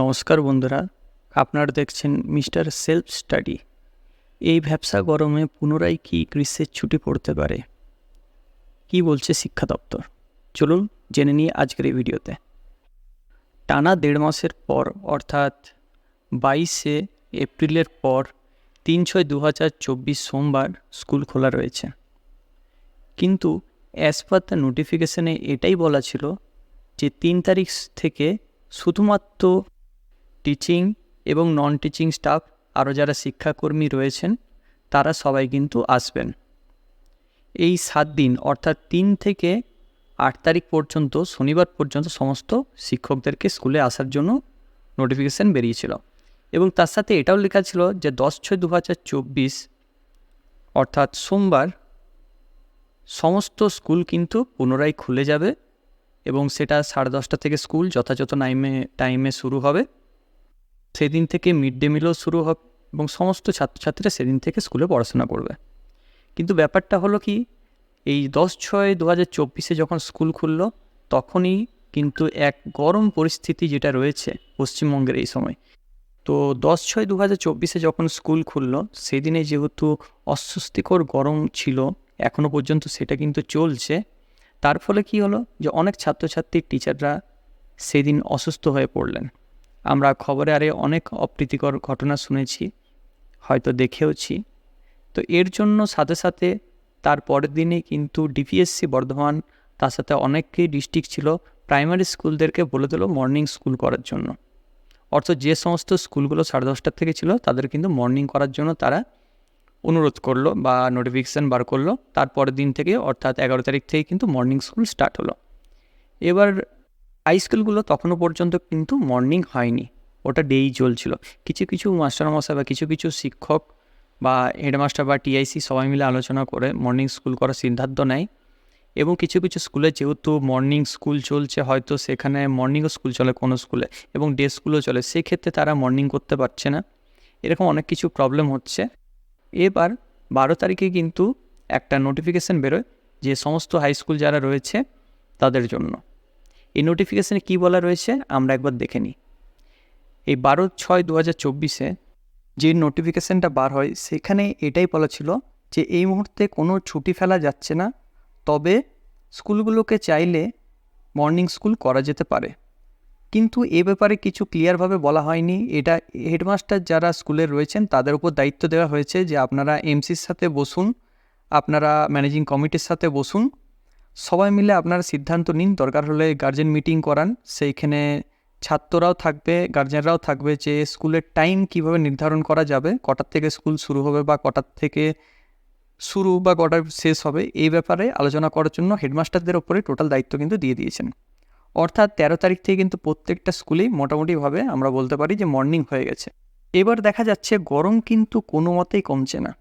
নমস্কার বন্ধুরা, আপনারা দেখছেন মিস্টার সেলফ স্টাডি। এই ব্যবসা গরমে পুনরায় কি গ্রীষ্মের ছুটি পড়তে পারে? কি বলছে শিক্ষা দপ্তর? চলুন জেনে নিই আজকের এই ভিডিওতে। টানা দেড় মাসের পর, অর্থাৎ বাইশে এপ্রিলের পর তিন ছয় দু হাজার চব্বিশ সোমবার স্কুল খোলা রয়েছে। কিন্তু অ্যাজ পার দ্য নোটিফিকেশানে এটাই বলা ছিল যে তিন তারিখ থেকে শুধুমাত্র টিচিং এবং নন টিচিং স্টাফ আরও যারা শিক্ষাকর্মী রয়েছেন, তারা সবাই কিন্তু আসবেন। এই সাত দিন, অর্থাৎ তিন থেকে আট তারিখ পর্যন্ত, শনিবার পর্যন্ত সমস্ত শিক্ষকদেরকে স্কুলে আসার জন্য নোটিফিকেশান বেরিয়েছিল। এবং তার সাথে এটাও লেখা ছিল যে, দশ ছয় দু হাজার চব্বিশ, অর্থাৎ সোমবার, সমস্ত স্কুল কিন্তু পুনরায় খুলে যাবে এবং সেটা সাড়ে দশটা থেকে স্কুল যথাযথ নাইমে, টাইমে শুরু হবে। সেদিন থেকে মিড ডে মিলও শুরু হবে এবং সমস্ত ছাত্রছাত্রীরা সেদিন থেকে স্কুলে পড়াশোনা করবে। কিন্তু ব্যাপারটা হলো কি, এই দশ ছয় দু হাজার চব্বিশে যখন স্কুল খুললো, তখনই কিন্তু এক গরম পরিস্থিতি যেটা রয়েছে পশ্চিমবঙ্গের এই সময়। তো দশ ছয় দু হাজার চব্বিশে যখন স্কুল খুললো, সেদিনে যেহেতু অস্বস্তিকর গরম ছিল এখনও পর্যন্ত সেটা কিন্তু চলছে। তার ফলে কি হলো যে অনেক ছাত্রছাত্রীর টিচাররা সেদিন অসুস্থ হয়ে পড়লেন। আমরা খবরে আরে অনেক অপ্রীতিকর ঘটনা শুনেছি, হয়তো দেখেওছি। তো এর জন্য সাথে সাথে তার পরের দিনে কিন্তু ডিপিএসসি বর্ধমান, তার সাথে অনেককেই ডিস্ট্রিক্ট ছিল প্রাইমারি স্কুলদেরকে বলে দিল মর্নিং স্কুল করার জন্য। অর্থাৎ যে সমস্ত স্কুলগুলো সাড়ে দশটার থেকে ছিল, তাদের কিন্তু মর্নিং করার জন্য তারা অনুরোধ করল বা নোটিফিকেশান বার করল। তারপরের দিন থেকে অর্থাৎ এগারো তারিখ থেকে কিন্তু মর্নিং স্কুল স্টার্ট হলো। এবার হাই স্কুলগুলো তখনও পর্যন্ত কিন্তু মর্নিং হয়নি। ওটা ডেই চলছিল। কিছু কিছু মাস্টারমশাই বা কিছু কিছু শিক্ষক বা হেডমাস্টার বা টিআইসি সবাই মিলে আলোচনা করে মর্নিং স্কুল করার সিদ্ধান্ত নেয় এবং কিছু কিছু স্কুলে যেহেতু মর্নিং স্কুল চলছে, হয়তো সেখানে মর্নিংও স্কুল চলে কোনো স্কুলে এবং ডে স্কুলও চলে, সেক্ষেত্রে তারা মর্নিং করতে পারছে না। এরকম অনেক কিছু প্রবলেম হচ্ছে। এবার বারো তারিখে কিন্তু একটা নোটিফিকেশান বেরোয় যে সমস্ত হাই স্কুল যারা রয়েছে তাদের জন্য। এই নোটিফিকেশানে কী বলা রয়েছে আমরা একবার দেখে নিই। এই বারো ছয় দু হাজার চব্বিশে যে নোটিফিকেশানটা বার হয়, সেখানে এটাই বলা ছিল যে এই মুহূর্তে কোনো ছুটি ফেলা যাচ্ছে না, তবে স্কুলগুলোকে চাইলে মর্নিং স্কুল করা যেতে পারে। কিন্তু এ ব্যাপারে কিছু ক্লিয়ারভাবে বলা হয়নি। এটা হেডমাস্টার যারা স্কুলে রয়েছেন, তাদের উপর দায়িত্ব দেওয়া হয়েছে যে আপনারা এমসির সাথে বসুন, আপনারা ম্যানেজিং কমিটির সাথে বসুন সবাই মিলে আপনারা সিদ্ধান্ত নিন, দরকার হলে গার্জেন মিটিং করান। সেইখানে ছাত্ররাও থাকবে গার্জেনরাও থাকবে যে স্কুলের টাইম কীভাবে নির্ধারণ করা যাবে, কটার থেকে স্কুল শুরু হবে বা কটার থেকে শুরু বা কটার শেষ হবে, এই ব্যাপারে আলোচনা করার জন্য হেডমাস্টারদের ওপরে টোটাল দায়িত্ব কিন্তু দিয়ে দিয়েছেন। অর্থাৎ তেরো তারিখ থেকে কিন্তু প্রত্যেকটা স্কুলেই মোটামুটিভাবে আমরা বলতে পারি যে মর্নিং হয়ে গেছে। এবার দেখা যাচ্ছে গরম কিন্তু কোনো মতেই কমছে না।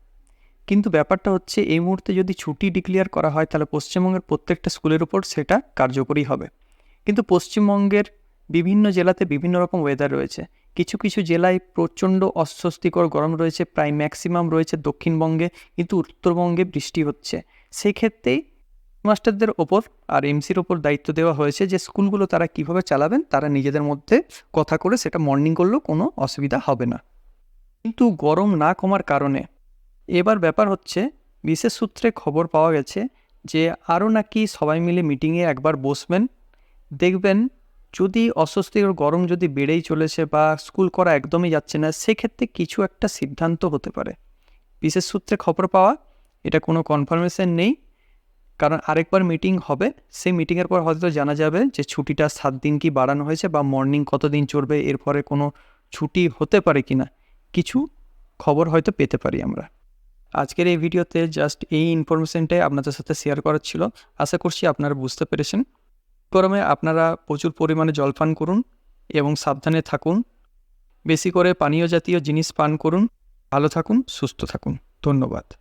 কিন্তু ব্যাপারটা হচ্ছে এই মুহূর্তে যদি ছুটি ডিক্লেয়ার করা হয়, তাহলে পশ্চিমবঙ্গের প্রত্যেকটা স্কুলের উপর সেটা কার্যকরী হবে। কিন্তু পশ্চিমবঙ্গের বিভিন্ন জেলাতে বিভিন্ন রকম ওয়েদার রয়েছে। কিছু কিছু জেলায় প্রচণ্ড অস্বস্তিকর গরম রয়েছে, প্রায় ম্যাক্সিমাম রয়েছে দক্ষিণবঙ্গে, কিন্তু উত্তরবঙ্গে বৃষ্টি হচ্ছে। সেক্ষেত্রেই মাস্টারদের ওপর আর এমসির ওপর দায়িত্ব দেওয়া হয়েছে যে স্কুলগুলো তারা কীভাবে চালাবেন, তারা নিজেদের মধ্যে কথা করে সেটা মর্নিং করলেও কোনো অসুবিধা হবে না। কিন্তু গরম না কমার কারণে এবার ব্যাপার হচ্ছে, বিশেষ সূত্রে খবর পাওয়া গেছে যে আরও নাকি সবাই মিলে মিটিংয়ে একবার বসবেন। দেখবেন যদি অস্বস্তিকর গরম যদি বেড়েই চলেছে বা স্কুল করা একদমই যাচ্ছে না, সেক্ষেত্রে কিছু একটা সিদ্ধান্ত হতে পারে। বিশেষ সূত্রে খবর পাওয়া, এটা কোনো কনফার্মেশন নেই। কারণ আরেকবার মিটিং হবে, সেই মিটিংয়ের পর হয়তো জানা যাবে যে ছুটিটা সাত দিন কি বাড়ানো হয়েছে বা মর্নিং কতদিন চলবে এরপরে কোনো ছুটি হতে পারে কি না কিছু খবর হয়তো পেতে পারি আমরা। আজকের এই ভিডিওতে জাস্ট এই ইনফরমেশনটাই আপনাদের সাথে শেয়ার করার ছিল। আশা করছি আপনারা বুঝতে পেরেছেন। গরমে আপনারা প্রচুর পরিমাণে জল পান করুন এবং সাবধানে থাকুন। বেশি করে পানীয় জাতীয় জিনিস পান করুন। ভালো থাকুন, সুস্থ থাকুন। ধন্যবাদ।